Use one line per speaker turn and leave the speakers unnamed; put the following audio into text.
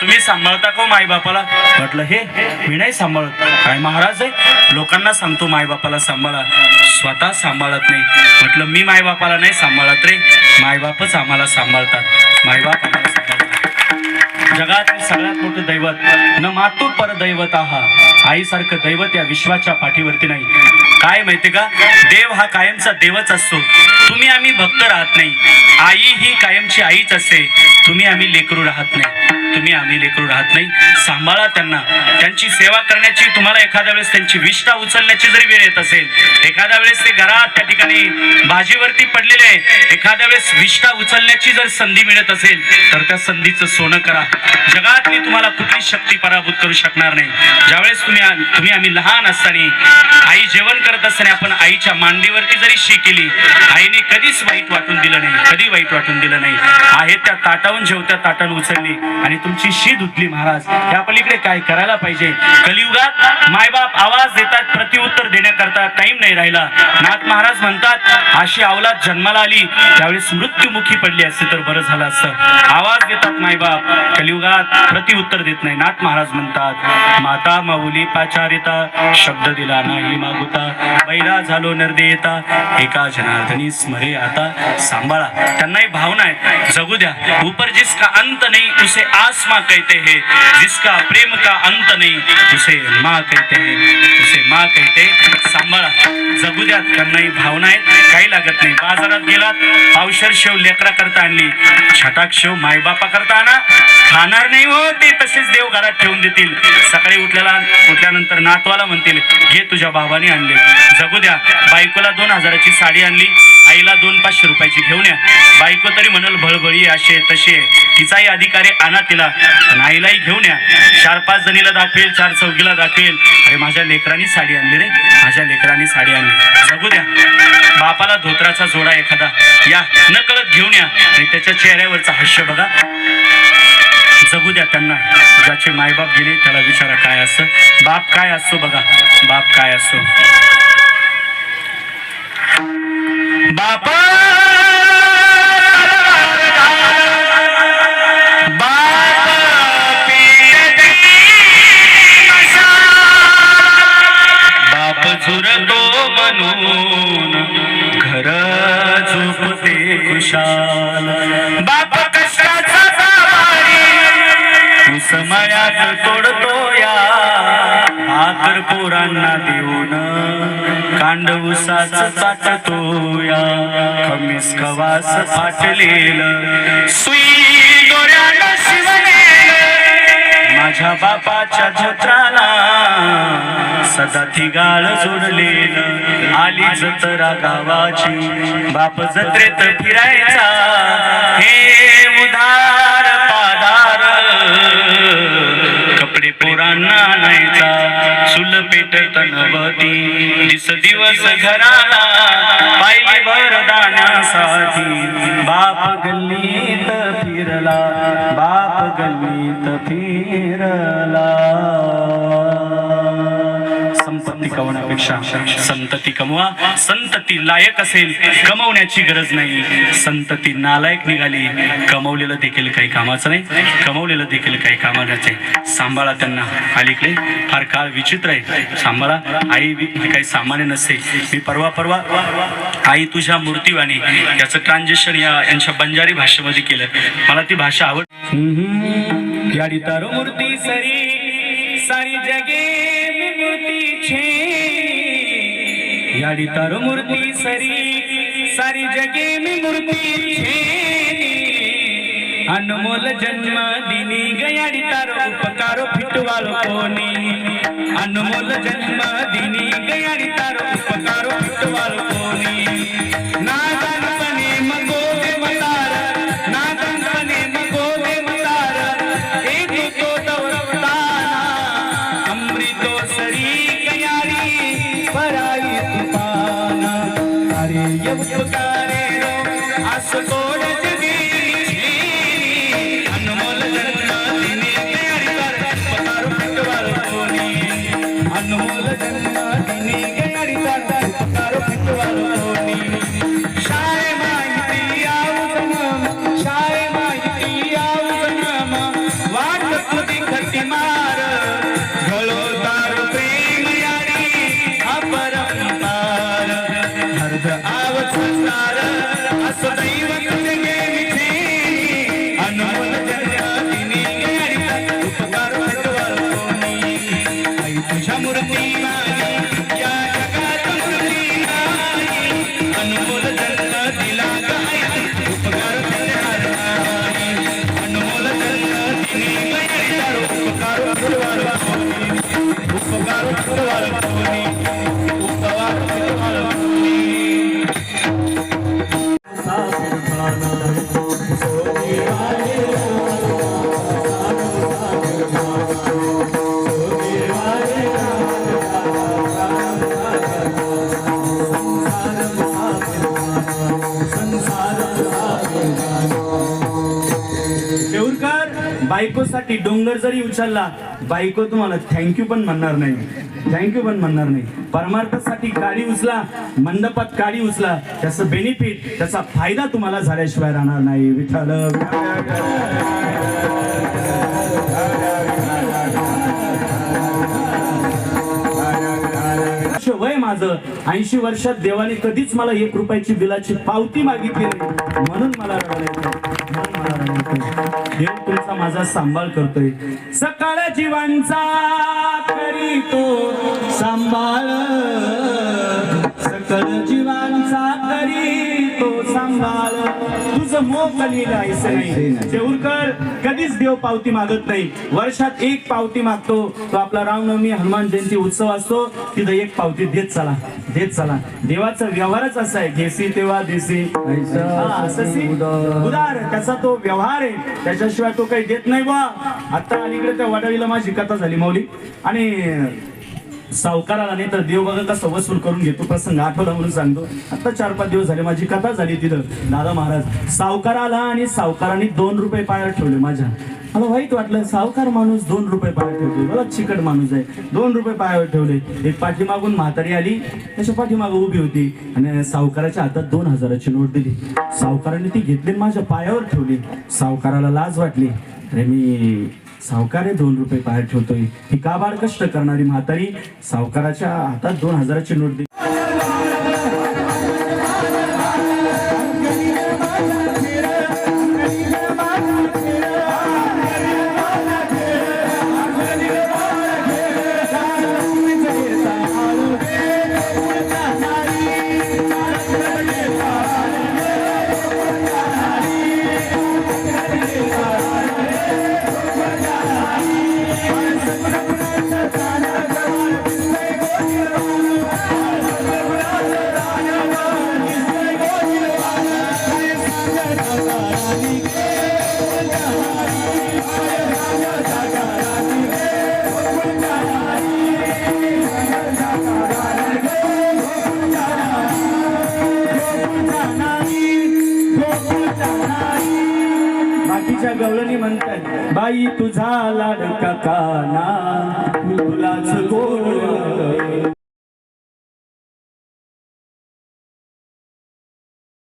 तुम्ही सांभाळता का हो माई बापाला म्हटलं हे मी नाही सांभाळत. काय महाराज आहे? लोकांना सांगतो माई बापाला सांभाळा. स्वतः सांभाळत नाही. म्हटलं मी माई बापाला नाही सांभाळत रे. मायबापच आम्हाला सांभाळतात. मायबाप आम्हाला सांभाळतात. जगातील सगळ्यात मोठं दैवत न मातू परदैवत आहा. आईसारखं दैवत या विश्वाच्या पाठीवरती नाही. काय माहिती का? देव हा कायमचा देवच असतो तुम्ही आम्ही भक्त राहत नाही. आई ही कायमची आईच असते तुम्ही आम्ही लेकरू राहत नाही. तुम्ही आम्ही लेकरू राहत नाही. सांभाळा त्यांना. त्यांची सेवा करण्याची तुम्हाला एखाद्या वेळेस त्यांची विष्ठा उचलण्याची जरी वेळ येत असेल एखाद्या वेळेस ते घरात त्या ठिकाणी भाजीवरती पडलेले आहे एखाद्या वेळेस विष्ठा उचलण्याची जर संधी मिळत असेल तर त्या संधीचं सोनं करा. जगातली तुम्हाला कुठली शक्ती पराभूत करू शकणार नाही. ज्यावेळेस तुम्ही तुम्ही आम्ही लहान असताना आई जेवण करत असताना आपण आईच्या मांडीवरती जरी शी केली आईने कधीच वाईट वाटून दिलं नाही कधी वाईट वाटून दिलं नाही. आहे त्या ताटावून जेवत्या ताटानं उचलली आणि तुमची शी धुतली महाराज. त्या पलीकडे काय करायला पाहिजे? कलियुगात मायबाप आवाज देतात प्रतिउत्तर देण्याकरता टाइम नाही राहिला. नाथ महाराज म्हणतात अशी अवलाद जन्माला आली त्यावेळेस मृत्यूमुखी पडली असते तर बरं झालं असतं. आवाज देतात मायबाप. कलियुगात प्रतिउत्तर देत नाही. नाथ महाराज म्हणतात माता माऊली पाचारिता शब्द दिला नाही मागुता. बैला झालो नरदेता. एका जनार्दनी स्मरे आता. सांभाळा. त्यांनाही भावना आहेत. जगू द्या. ऊपर जिसका अंत नहीं उसे आसमा कहते हैं. जिसका प्रेम का अंत नहीं उसे माँ कहते हैं. उसे माँ कहते सांभाळा. जगू द्या. त्यांनाही भावना आहेत काही लागत नाही. बाजारात गेलात पावशर शेव लेकरा करता आणली. छटाक शेव मायबापा करता आणा. खाणार नाही हो ते तसेच देव घरात ठेवून देतील. सकाळी उठल्याला उठल्यानंतर नातवाला म्हणतील घे तुझ्या बाबाने आणले. जगू द्या. बायकोला दोन हजाराची साडी आणली. आईला दोन पाचशे रुपयाची घेऊन या. बायको तरी म्हणल भळभळी असे तसे. तिचाही अधिकारी आणा तिला. पण आईलाही घेऊन या. चार पाच जणीला दाखवेल चार चौकीला दाखवेल. अरे माझ्या लेकरांनी साडी आणली रे. माझ्या लेकरांनी साडी आणली. जगू द्या. बापाला धोत्राचा जोडा एखादा. या. न कळत घेऊन या. आणि त्याच्या चेहऱ्यावरचा हास्य बघा. जगू द्या त्यांना. ज्याचे मायबाप गेले त्याला विचारा काय असं. बाप काय असतो बघा. बाप काय असतो झोपते खुशाल. बाप कष्टाचा जावारी उसमळ्यात तोडतो या आकर पोरांना देऊन कांड उसाच चाटतो या खमीस खवास फाटलेलं. सुई डोळ्याला शिवलेलं. माझ्या बापाच्या छत्राला सदा ती गाळ जोडलेलं आली जत्रा गावाची. बाप जत्रेत फिरायचा. हे उदार पादार. कपडे पोरांना आणायचा. चुल पेटत नवती दिस दिवस घराला पायली वरदानासाठी बाप गल्लीत फिरला. बाप गल्लीत फिरला. संपत्ती संतती कमवा. संतती लायक असेल कमवण्याची गरज नाही. संतती नालायक निघाली. कमवलेलं देखील काही कामाचं नाही. कमवलेलं देखील काही कामाचं आहे. सांभाळा त्यांना. अलीकडे फार काळ विचित्र आहे. सांभाळा. आई काही सामान्य नसते. मी परवा परवा आई तुझ्या मूर्तीवाणी याचं ट्रान्झॅक्शन या यांच्या बंजारी भाषेमध्ये केलं. मला ती भाषा आवड मूर्ती सरी. सारी जगे मूर्ती छे. याडी तारो मूर्ती सरी सारी जगे में मूर्ती छे अनमोल जन्म दिनी गयाडी तारो उपकारो फिटवालो कोणी अनमोल जन्म दिनी गयाडी तारो उपकारो फिटवालो ये Thank you. देऊरकर बायकोसाठी डोंगर जरी उचलला बायको तुम्हाला थँक्यू पण म्हणणार नाही. थँक्यू पण म्हणणार नाही. परमार्थासाठी काळी उचला मंडपात काळी उचला त्याचं बेनिफिट त्याचा फायदा तुम्हाला झाल्याशिवाय राहणार नाही. विठ्ठल. माझं. ऐंशी वर्षात देवाने कधीच मला एक रुपयाची बिलाची पावती मागितली नाही. म्हणून मला देव तुमचा माझा सांभाळ करतोय. सकाळ जीवांचा करीतो सांभाळ. सकल जीवांचा करीतो सांभाळ. तुझं मोकली जायचं नाही. देऊरकर कधीच देव पावती मागत नाही. वर्षात एक पावती मागतो. तो आपला रामनवमी हनुमान जयंती उत्सव असतो. तिथं एक पावती देत चला. देत चला. देवाचा व्यवहारच असा आहे. घेसी तेव्हा देसी. उदार. त्याचा तो व्यवहार आहे. त्याच्याशिवाय तो काही देत नाही बा आता अलीकडे त्या वडाळीला माझी कथा झाली माऊली आणि सावकाराला नाही तर देव बघा कसं वसूल करून घेतो. प्रसंग आठवला म्हणून सांगतो. आता चार पाच दिवस झाले माझी कथा झाली तिथं. दादा महाराज सावकाराला आणि सावकाराने दोन रुपये पायावर ठेवले माझ्या. मला वाईट वाटलं सावकार माणूस दोन रुपये पायावर ठेवतोय. मला चिकट माणूस आहे. दोन रुपये पायावर ठेवले. एक पाठीमागून म्हातारी आली त्याच्या पाठीमागं उभी होती आणि सावकाराच्या हातात दोन हजाराची नोट दिली. सावकाराने ती घेतली आणि माझ्या पायावर ठेवली. सावकाराला लाज वाटली. अरे मी सावकारे दोन रुपये बाहेर ठेवतोय. ही काबाड कष्ट करणारी म्हातारी? सावकाराच्या हातात दोन हजाराची नोट तिच्या गवळणी म्हणतात बाई तुझा लाडका काना तुलाच गोड